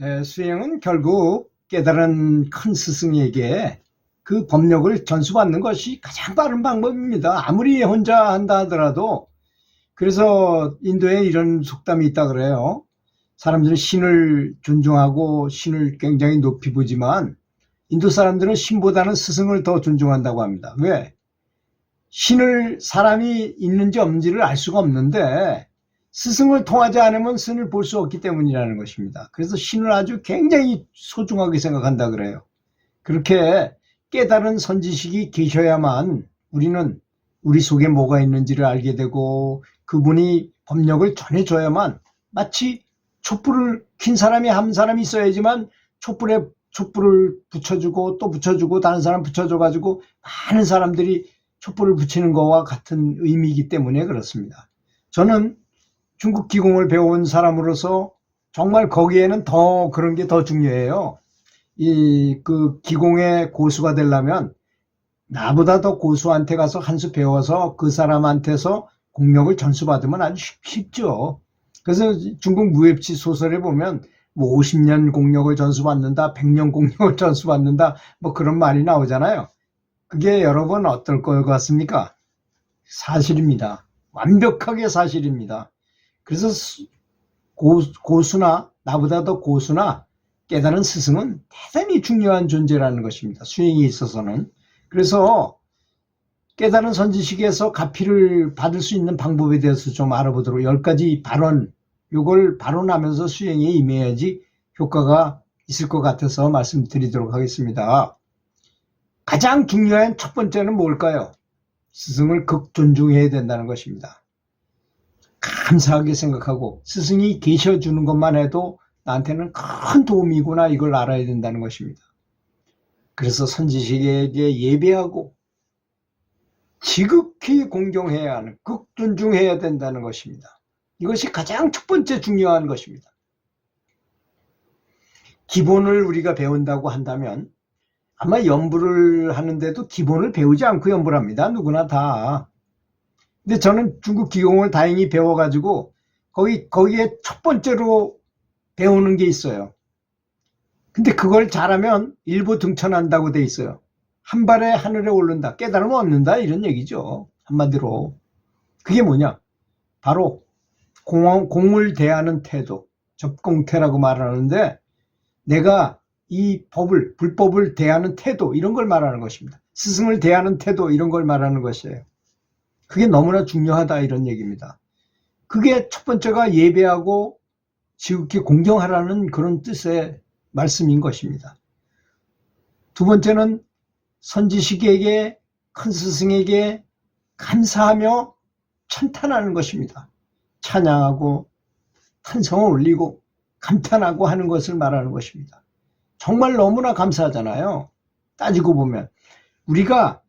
에, 수행은 결국 깨달은 큰 스승에게 그 법력을 전수받는 것이 가장 빠른 방법입니다. 아무리 혼자 한다 하더라도 그래서 인도에 이런 속담이 있다 그래요. 사람들은 신을 존중하고 신을 굉장히 높이 보지만 인도 사람들은 신보다는 스승을 더 존중한다고 합니다. 왜? 신을 사람이 있는지 없는지를 알 수가 없는데 스승을 통하지 않으면 신을 볼 수 없기 때문이라는 것입니다. 그래서 신을 아주 굉장히 소중하게 생각한다 그래요. 그렇게 깨달은 선지식이 계셔야만 우리는 우리 속에 뭐가 있는지를 알게 되고 그분이 법력을 전해줘야만 마치 촛불을 킨 사람이 한 사람이 있어야지만 촛불에 촛불을 붙여주고 또 붙여주고 다른 사람 붙여줘가지고 많은 사람들이 촛불을 붙이는 것과 같은 의미이기 때문에 그렇습니다. 저는 중국 기공을 배운 사람으로서 정말 거기에는 더 그런 게 더 중요해요. 이 그 기공의 고수가 되려면 나보다 더 고수한테 가서 한 수 배워서 그 사람한테서 공력을 전수받으면 아주 쉽, 쉽죠. 그래서 중국 무협지 소설에 보면 뭐 50년 공력을 전수받는다, 100년 공력을 전수받는다, 뭐 그런 말이 나오잖아요. 그게 여러분 어떨 것 같습니까? 사실입니다. 완벽하게 사실입니다. 그래서 수- 고, 고수나 나보다 더 고수나 깨달은 스승은 대단히 중요한 존재라는 것입니다. 수행에 있어서는. 그래서 깨달은 선지식에서 가피를 받을 수 있는 방법에 대해서 좀 알아보도록 열 가지 발언, 요걸 발언하면서 수행에 임해야지 효과가 있을 것 같아서 말씀드리도록 하겠습니다. 가장 중요한 첫 번째는 뭘까요? 스승을 극 존중해야 된다는 것입니다. 감사하게 생각하고 스승이 계셔주는 것만 해도 나한테는 큰 도움이구나 이걸 알아야 된다는 것입니다. 그래서 선지식에게 예배하고 지극히 공경해야 하는 극존중해야 된다는 것입니다. 이것이 가장 첫 번째 중요한 것입니다. 기본을 우리가 배운다고 한다면 아마 연부를 하는데도 기본을 배우지 않고 연부를 합니다. 누구나 다. 근데 저는 중국 기공을 다행히 배워가지고 거기, 거기에 첫 번째로 배우는 게 있어요. 근데 그걸 잘하면 일부 등천한다고 돼 있어요. 한 발에 하늘에 오른다. 깨달으면 얻는다. 이런 얘기죠. 한마디로. 그게 뭐냐? 바로 공, 공을 대하는 태도. 접공태라고 말하는데 내가 이 법을, 불법을 대하는 태도, 이런 걸 말하는 것입니다. 스승을 대하는 태도, 이런 걸 말하는 것이에요. 그게 너무나 중요하다, 이런 얘기입니다. 그게 첫 번째가 예배하고 지극히 공경하라는 그런 뜻의 말씀인 것입니다. 두 번째는 선지식에게, 큰 스승에게 감사하며 찬탄하는 것입니다. 찬양하고 탄성을 올리고 감탄하고 하는 것을 말하는 것입니다. 정말 너무나 감사하잖아요. 따지고 보면 우리가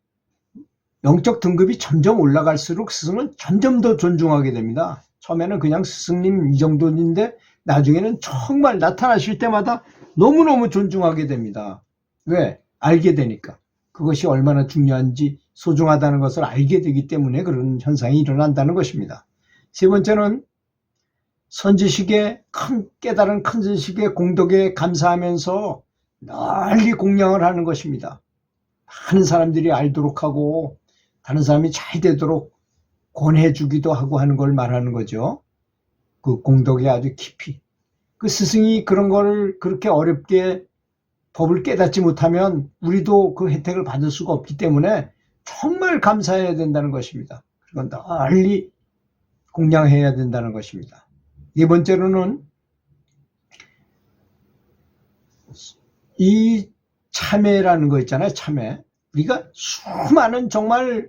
영적 등급이 점점 올라갈수록 스승은 점점 더 존중하게 됩니다. 처음에는 그냥 스승님 이 정도인데 나중에는 정말 나타나실 때마다 너무너무 존중하게 됩니다. 왜? 알게 되니까. 그것이 얼마나 중요한지 소중하다는 것을 알게 되기 때문에 그런 현상이 일어난다는 것입니다. 세 번째는 선지식의 큰 깨달은 큰 선지식의 공덕에 감사하면서 널리 공양을 하는 것입니다. 많은 사람들이 알도록 하고 다른 사람이 잘 되도록 권해주기도 하고 하는 걸 말하는 거죠. 그 공덕에 아주 깊이. 그 스승이 그런 걸 그렇게 어렵게 법을 깨닫지 못하면 우리도 그 혜택을 받을 수가 없기 때문에 정말 감사해야 된다는 것입니다. 그건 널리 공양해야 된다는 것입니다. 네 번째로는 이 참회라는 거 있잖아요. 참회. 우리가 수많은 정말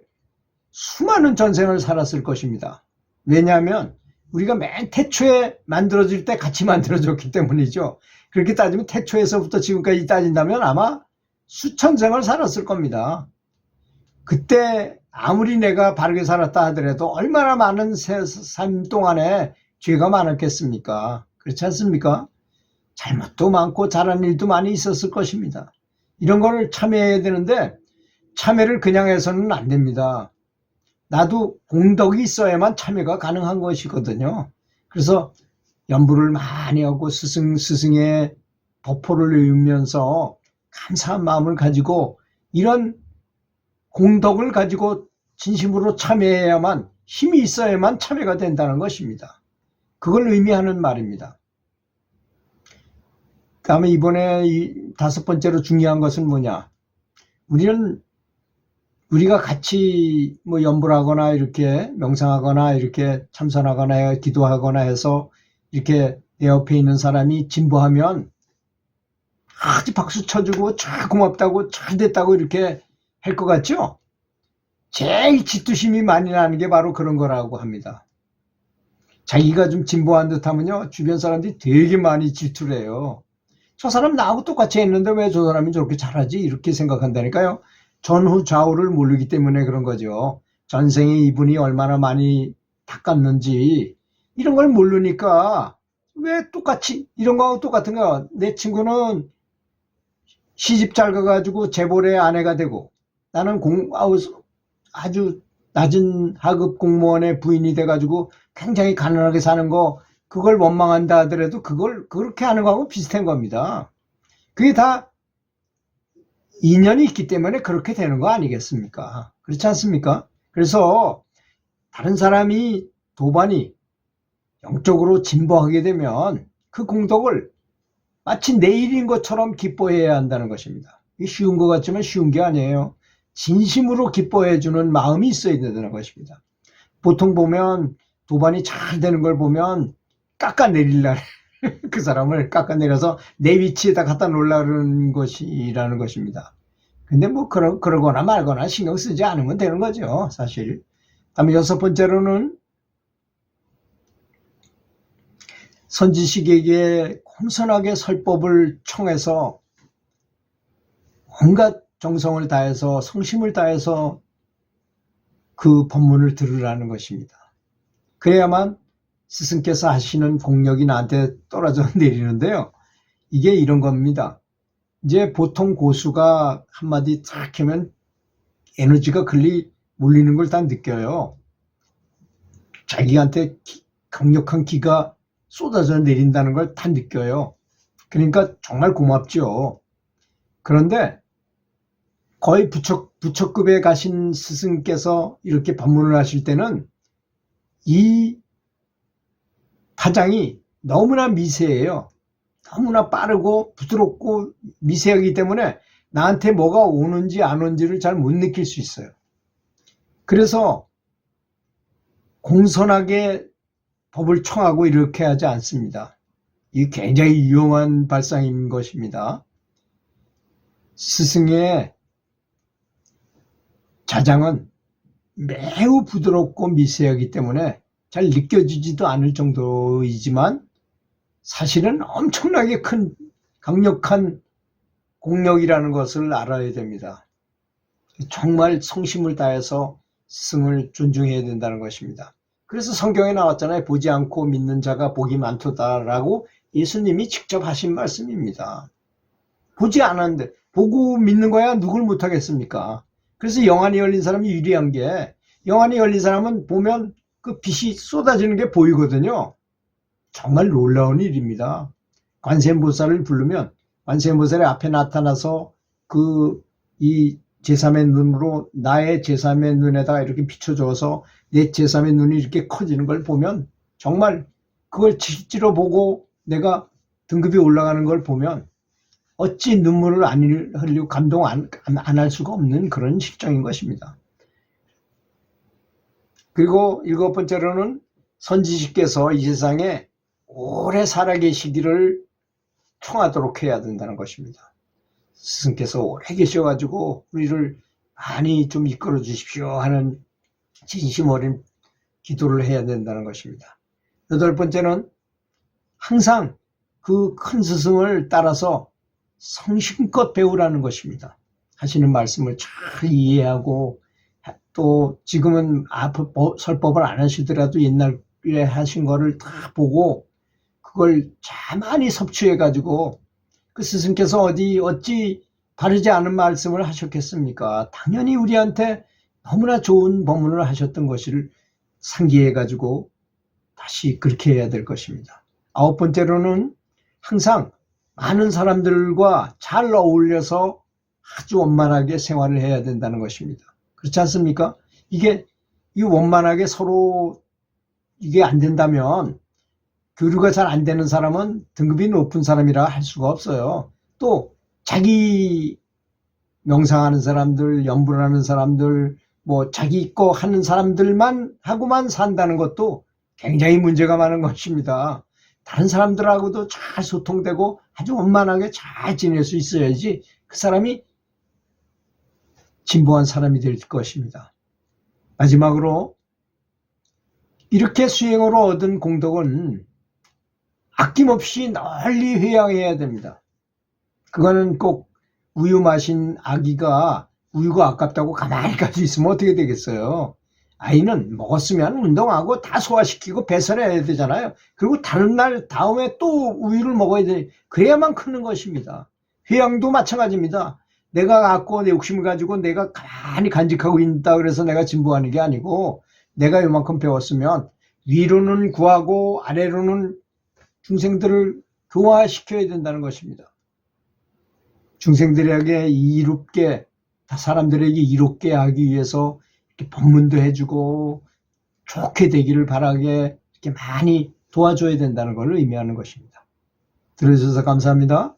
수많은 전생을 살았을 것입니다. 왜냐하면 우리가 맨 태초에 만들어질 때 같이 만들어졌기 때문이죠. 그렇게 따지면 태초에서부터 지금까지 따진다면 아마 수천 생을 살았을 겁니다. 그때 아무리 내가 바르게 살았다 하더라도 얼마나 많은 세- 삶 동안에 죄가 많았겠습니까? 그렇지 않습니까? 잘못도 많고 잘한 일도 많이 있었을 것입니다. 이런 거를 참여해야 되는데 참여를 그냥 해서는 안 됩니다. 나도 공덕이 있어야만 참여가 가능한 것이거든요. 그래서 연부를 많이 하고 스승 스승의 버포를 외우면서 감사한 마음을 가지고 이런 공덕을 가지고 진심으로 참여해야만 힘이 있어야만 참여가 된다는 것입니다. 그걸 의미하는 말입니다. 다음에 이번에 이 다섯 번째로 중요한 것은 뭐냐? 우리는 우리가 같이 뭐 연불 하거나 이렇게 명상하거나 이렇게 참선하거나 기도하거나 해서 이렇게 내 옆에 있는 사람이 진보하면 아주 박수 쳐주고 참 고맙다고 잘 됐다고 이렇게 할 것 같죠? 제일嫉妬심이 많이 나는 게 바로 그런 거라고 합니다. 자기가 좀 진보한 듯 하면요, 주변 사람들이 되게 많이 질투를 해요. 저 사람 나하고 똑같이 했는데 왜 저 사람이 저렇게 잘하지? 이렇게 생각한다니까요. 전후 좌우를 모르기 때문에 그런 거죠. 전생에 이분이 얼마나 많이 닦았는지 이런 걸 모르니까 왜 똑같이 이런 거하고 똑같은 거. 내 친구는 시집 잘 가가지고 재벌의 아내가 되고 나는 공 아주 낮은 하급 공무원의 부인이 돼가지고 굉장히 가난하게 사는 거 그걸 원망한다 하더라도 그걸 그렇게 하는 거하고 비슷한 겁니다. 그게 다 인연이 있기 때문에 그렇게 되는 거 아니겠습니까? 그렇지 않습니까? 그래서 다른 사람이 도반이 영적으로 진보하게 되면 그 공덕을 마치 내 일인 것처럼 기뻐해야 한다는 것입니다. 쉬운 것 같지만 쉬운 게 아니에요. 진심으로 기뻐해 주는 마음이 있어야 된다는 것입니다. 보통 보면 도반이 잘 되는 걸 보면 깎아내릴라 그 사람을 깎아내려서 내 위치에다 갖다 놓으려는 것이라는 것입니다. 근데 뭐 그러, 그러거나 말거나 신경 쓰지 않으면 되는 거죠, 사실. 다음에 여섯 번째로는 선지식에게 공손하게 설법을 청해서 온갖 정성을 다해서 성심을 다해서 그 법문을 들으라는 것입니다. 그래야만 스승께서 하시는 공력이 나한테 떨어져 내리는데요. 이게 이런 겁니다. 이제 보통 고수가 한마디 탁 하면 에너지가 글리 몰리는 걸 다 느껴요. 자기한테 기- 강력한 기가 쏟아져 내린다는 걸 다 느껴요. 그러니까 정말 고맙죠. 그런데 거의 부처, 부처급에 가신 스승께서 이렇게 법문을 하실 때는 이 파장이 너무나 미세해요. 너무나 빠르고 부드럽고 미세하기 때문에 나한테 뭐가 오는지 안 오는지를 잘 못 느낄 수 있어요. 그래서 공손하게 법을 청하고 이렇게 하지 않습니다. 이 굉장히 위험한 발상인 것입니다. 스승의 자장은 매우 부드럽고 미세하기 때문에 잘 느껴지지도 않을 정도이지만 사실은 엄청나게 큰 강력한 공력이라는 것을 알아야 됩니다. 정말 성심을 다해서 스승을 존중해야 된다는 것입니다. 그래서 성경에 나왔잖아요. 보지 않고 믿는 자가 복이 많도다라고 예수님이 직접 하신 말씀입니다. 보지 않았는데 보고 믿는 거야 누굴 못하겠습니까? 그래서 영안이 열린 사람이 유리한 게 영안이 열린 사람은 보면 그 빛이 쏟아지는 게 보이거든요. 정말 놀라운 일입니다. 관세음보살을 부르면 관세음보살이 앞에 나타나서 그 이 제3의 눈으로 나의 제3의 눈에다가 이렇게 비춰줘서 내 제3의 눈이 이렇게 커지는 걸 보면 정말 그걸 실제로 보고 내가 등급이 올라가는 걸 보면 어찌 눈물을 안 흘리고 감동 안할 수가 없는 그런 실정인 것입니다. 그리고 일곱 번째로는 선지식께서 이 세상에 오래 살아계시기를 청하도록 해야 된다는 것입니다. 스승께서 오래 계셔가지고 우리를 많이 좀 이끌어 주십시오 하는 진심 어린 기도를 해야 된다는 것입니다. 여덟 번째는 항상 그 큰 스승을 따라서 성심껏 배우라는 것입니다. 하시는 말씀을 잘 이해하고 또 지금은 설법을 안 하시더라도 옛날에 하신 거를 다 보고 그걸 잘 많이 섭취해 가지고 그 스승께서 어디 어찌 바르지 않은 말씀을 하셨겠습니까? 당연히 우리한테 너무나 좋은 법문을 하셨던 것을 상기해 가지고 다시 그렇게 해야 될 것입니다. 아홉 번째로는 항상 많은 사람들과 잘 어울려서 아주 원만하게 생활을 해야 된다는 것입니다. 그렇지 않습니까? 이게 이 원만하게 서로 이게 안 된다면 교류가 잘 안 되는 사람은 등급이 높은 사람이라 할 수가 없어요. 또 자기 명상하는 사람들, 연불하는 사람들, 뭐 자기 거 하는 사람들만 하고만 산다는 것도 굉장히 문제가 많은 것입니다. 다른 사람들하고도 잘 소통되고 아주 원만하게 잘 지낼 수 있어야지 그 사람이 진보한 사람이 될 것입니다. 마지막으로 이렇게 수행으로 얻은 공덕은 아낌없이 널리 회양해야 됩니다. 그거는 꼭 우유 마신 아기가 우유가 아깝다고 가만히 가지고 있으면 어떻게 되겠어요? 아이는 먹었으면 운동하고 다 소화시키고 배설해야 되잖아요. 그리고 다른 날 다음에 또 우유를 먹어야 돼. 그래야만 크는 것입니다. 회양도 마찬가지입니다. 내가 갖고 내 욕심을 가지고 내가 가만히 간직하고 있다 그래서 내가 진보하는 게 아니고 내가 요만큼 배웠으면 위로는 구하고 아래로는 중생들을 교화시켜야 된다는 것입니다. 중생들에게 이롭게 사람들에게 이롭게 하기 위해서 이렇게 법문도 해주고 좋게 되기를 바라게 이렇게 많이 도와줘야 된다는 걸 의미하는 것입니다. 들어주셔서 감사합니다.